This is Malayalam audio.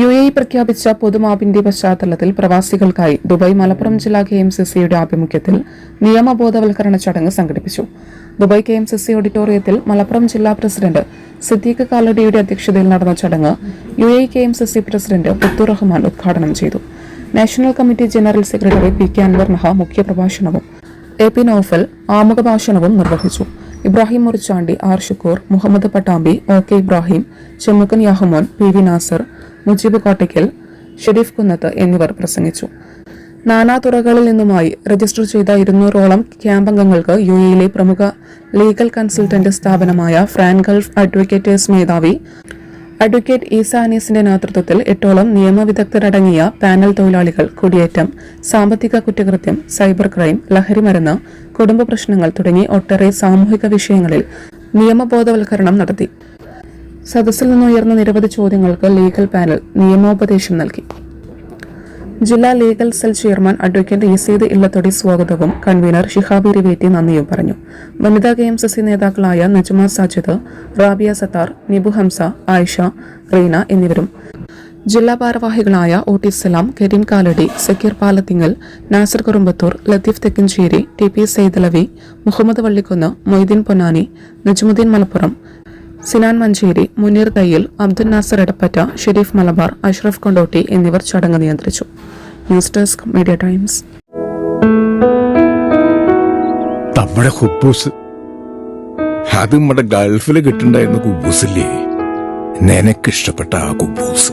യു എ പ്രഖ്യാപിച്ച പൊതുമാപിന്റെ പശ്ചാത്തലത്തിൽ പ്രവാസികൾക്കായി ദുബായ് മലപ്പുറം ജില്ലാ കെ എം സി സിയുടെ ആഭിമുഖ്യത്തിൽ നിയമബോധവൽക്കരണ ചടങ്ങ് സംഘടിപ്പിച്ചു. Dubai K M C C ഓഡിറ്റോറിയത്തിൽ മലപ്പുറം ജില്ലാ പ്രസിഡന്റ് സിദ്ദീഖ് കാലടിയുടെ അധ്യക്ഷതയിൽ നടന്ന ചടങ്ങ് U A K M C C president Puthur Rahman ഉദ്ഘാടനം ചെയ്തു. National committee general secretary P K Anwar Naha മുഖ്യപ്രഭാഷണവും A P Naufal ആമുഖ ഭാഷണവും നിർവഹിച്ചു. Ibrahim Murichandi R Shukoor Muhammad Pattambi O K Ibrahim Chemmukkan Yahumon P V Nasar Mujeeb Kottakkal Sherif Kunnath എന്നിവർ പ്രസംഗിച്ചു. നാനാതുറകളിൽ നിന്നുമായി രജിസ്റ്റർ ചെയ്ത ഇരുന്നൂറോളം ക്യാമ്പംഗങ്ങൾക്ക് യു എയിലെ പ്രമുഖ ലീഗൽ കൺസൾട്ടന്റ് സ്ഥാപനമായ ഫ്രാൻ ഗൾഫ് അഡ്വക്കേറ്റേഴ്സ് മേധാവി അഡ്വക്കേറ്റ് ഈസ അനീസിന്റെ നേതൃത്വത്തിൽ എട്ടോളം നിയമവിദഗ്ധരടങ്ങിയ പാനൽ തൊഴിലാളികൾ കുടിയേറ്റം സാമ്പത്തിക കുറ്റകൃത്യം സൈബർ ക്രൈം ലഹരിമരുന്ന് കുടുംബ പ്രശ്നങ്ങൾ തുടങ്ങി ഒട്ടേറെ സാമൂഹിക വിഷയങ്ങളിൽ നിയമബോധവൽക്കരണം നടത്തി. സദസ്സിൽ നിന്നുയർന്ന നിരവധി ചോദ്യങ്ങൾക്ക് ലീഗൽ പാനൽ നിയമോപദേശം നൽകി. ജില്ലാ legal cell chairman advocate Eesid Illathodi സ്വാഗതവും കൺവീനർ ഷിഹാബി റിവേറ്റി നന്ദിയും പറഞ്ഞു. വനിതാ കെ എം സി സി നേതാക്കളായ നജ്മ സാജിദ് റാബിയ സത്താർ നിബു ഹംസ ആയിഷ റീന എന്നിവരും. ജില്ലാ ഭാരവാഹികളായ O T Salam Kareem Kalady Zakir Palathingal Nasar Kurumbathur Latheef Thekkancherry T P Saidalavi Muhammad Vallikkunnu Moideen Ponnani Najmuddeen Malappuram Sinan Manjeri Muneer Thayyil Abdul Nasar Edappatta Sherif Malabar Ashraf Kondotty എന്നിവർ ചടങ്ങ് നിയന്ത്രിച്ചു. News desk media times. നമ്മുടെ ഹുബൂസ്. അത് നമ്മുടെ ഗൾഫിൽ കിട്ടുണ്ടായിരുന്ന കുബൂസില്ലേ? നിനക്കിഷ്ടപ്പെട്ട ആ കുബൂസ്.